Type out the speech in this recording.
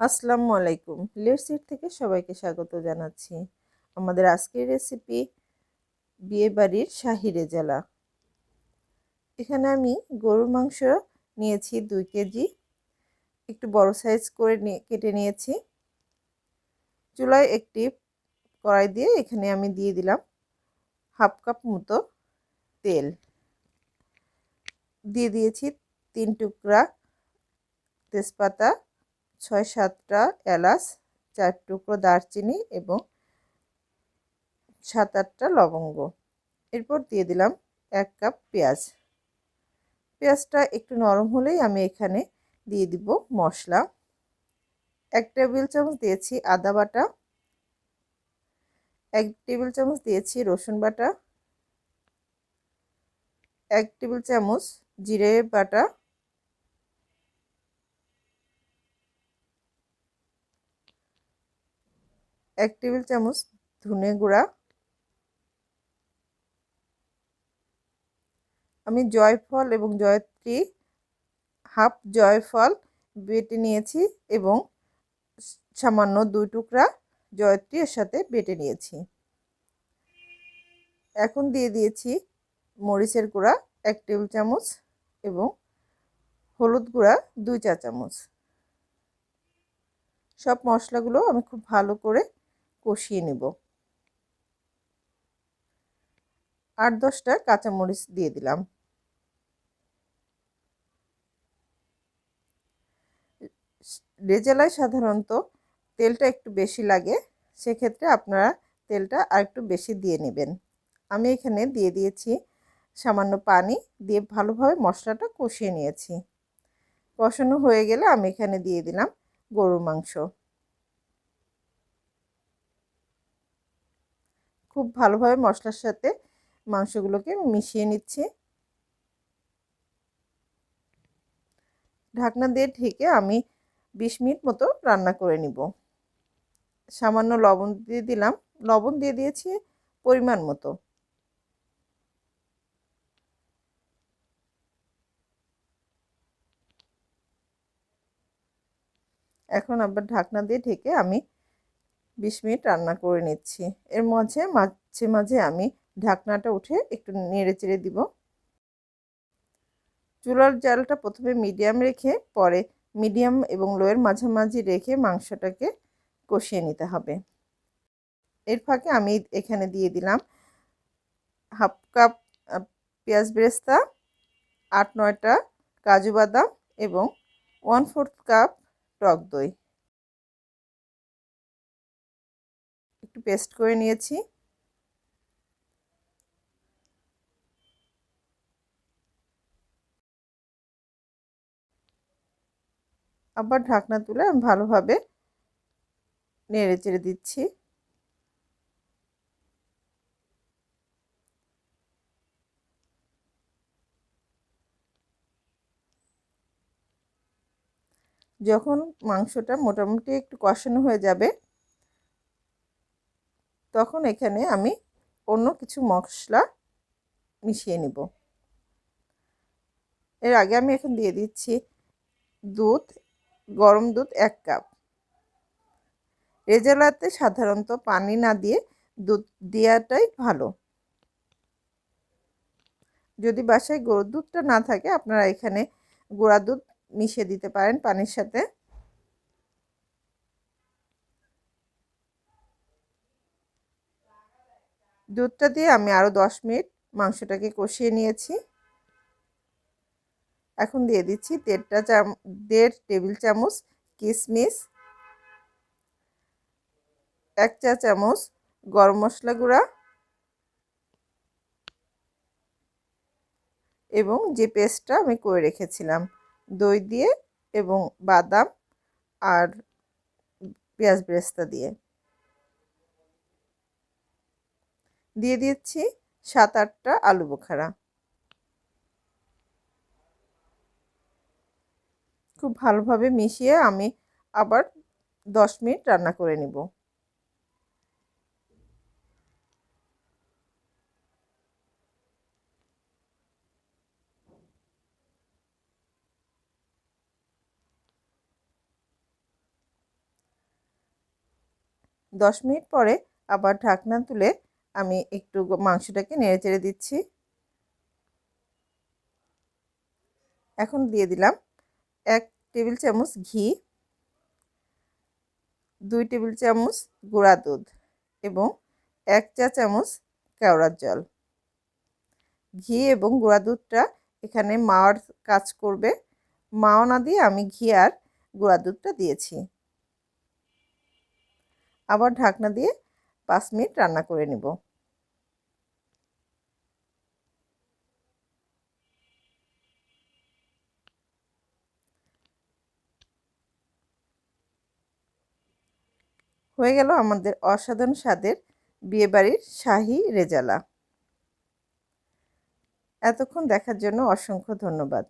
আসসালামু আলাইকুম। Late seat থেকে সবাইকে স্বাগত জানাচ্ছি। আমাদের আজকের রেসিপি বিয়েবাড়ির শাহি রেজালা। এখানে আমি গরুর মাংস নিয়েছি দুই কেজি। একটু বড় সাইজ করে কেটে নিয়েছি। চুলায় একটি কড়াই দিয়ে এখানে আমি দিয়ে দিলাম হাফ কাপ মতো তেল। দিয়ে দিয়েছি তিন টুকরা তেজপাতা ছয় সাতটা এলাচ, চার টুকরো দারচিনি এবং সাত আটটা লবঙ্গ। এরপর দিয়ে দিলাম এক কাপ পেঁয়াজ। পেঁয়াজটা একটু নরম হলেই আমি এখানে দিয়ে দিব মশলা। এক টেবিল চামচ দিয়েছি আদা বাটা। এক টেবিল চামচ দিয়েছি রসুন বাটা। এক টেবিল চামচ জিরে বাটা। এক টেবিল চামচ ধনে গুঁড়া। আমি জয়ফল এবং জয়ত্রী, হাফ জয়ফল বেটে নিয়েছি এবং সামান্য দুই টুকরা জয়ত্রী এর সাথে বেটে নিয়েছি। এখন দিয়ে দিয়েছি মরিচের গুঁড়া এক টেবিল চামচ এবং হলুদ গুঁড়া দুই চা চামচ। সব মশলাগুলো আমি খুব ভালো করে কষিয়ে নেব। আট দশটা কাঁচামরিচ দিয়ে দিলাম। রেজালায় সাধারণত তেলটা একটু বেশি লাগে, সেক্ষেত্রে আপনারা তেলটা আর একটু বেশি দিয়ে নেবেন। আমি এখানে দিয়ে দিয়েছি সামান্য পানি দিয়ে ভালোভাবে মশলাটা কষিয়ে নিয়েছি। কষানো হয়ে গেলে আমি এখানে দিয়ে দিলাম গরুর মাংস। খুব ভালোভাবে মশলার সাথে মাংসগুলোকে মিশিয়ে নিচ্ছি। ঢাকনা দিয়ে ঢেকে আমি বিশ মিনিট মতো রান্না করে নিব। সামান্য লবণ দিয়ে দিলাম। লবণ দিয়ে দিয়েছি পরিমাণ মতো। এখন আবার ঢাকনা দিয়ে ঢেকে আমি বিশ মিনিট রান্না করে নিচ্ছি। এর মাঝে মাঝে মাঝে আমি ঢাকনাটা উঠে একটু নেড়ে চেড়ে দিব। চুলার জালটা প্রথমে মিডিয়াম রেখে, পরে মিডিয়াম এবং লোয়ের মাঝামাঝি রেখে মাংসটাকে কষিয়ে নিতে হবে। এর ফাঁকে আমি এখানে দিয়ে দিলাম হাফ কাপ পেঁয়াজ বেরেস্তা, আট, নয়টা কাজু বাদাম এবং ওয়ান ফোর্থ কাপ টক দই। একটু পেস্ট করে নিয়েছি। আবার ঢাকনা তুলে আমি ভালোভাবে নেড়ে চেড়ে দিচ্ছি। যখন মাংসটা মোটামুটি একটু কষানো হয়ে যাবে তখন এখানে আমি অন্য কিছু মশলা মিশিয়ে নিব। এর আগে আমি এখন দিয়ে দিচ্ছি দুধ, গরম দুধ এক কাপ। রেজালাতে সাধারণত পানি না দিয়ে দুধ দেওয়াটাই ভালো। যদি বাসায় গরুর দুধটা না থাকে, আপনারা এখানে গোড়া দুধ মিশিয়ে দিতে পারেন পানির সাথে। দুধটা দিয়ে আমি আরও দশ মিনিট মাংসটাকে কষিয়ে নিয়েছি। এখন দিয়ে দিচ্ছি দেড়টা চাম, দেড় টেবিল চামচ কিশমিশ এক চা চামচ গরম মশলা গুঁড়া এবং যে পেস্টটা আমি করে রেখেছিলাম, দই দিয়ে এবং বাদাম আর পেঁয়াজ বেরেস্তা দিয়ে। দিয়ে দিচ্ছি সাত আটটা আলু বোখারা। খুব ভালোভাবে মিশিয়ে আমি আবার দশ মিনিট রান্না করে নিব। দশ মিনিট পরে আবার ঢাকনা তুলে আমি একটু মাংসটাকে নেড়ে চেড়ে দিচ্ছি। এখন দিয়ে দিলাম এক টেবিল চামচ ঘি, দুই টেবিল চামচ গুঁড়া দুধ এবং এক চা চামচ কেওড়ার জল। ঘি এবং গুঁড়া দুধটা এখানে মাওয়ার কাজ করবে। মাও না দিয়ে আমি ঘি আর গুঁড়া দুধটা দিয়েছি। আবার ঢাকনা দিয়ে পাঁচ মিনিট রান্না করে নেব। হয়ে গেল আমাদের অসাধারণ স্বাদের বিয়েবাড়ির শাহি রেজালা। এতক্ষণ দেখার জন্য অসংখ্য ধন্যবাদ।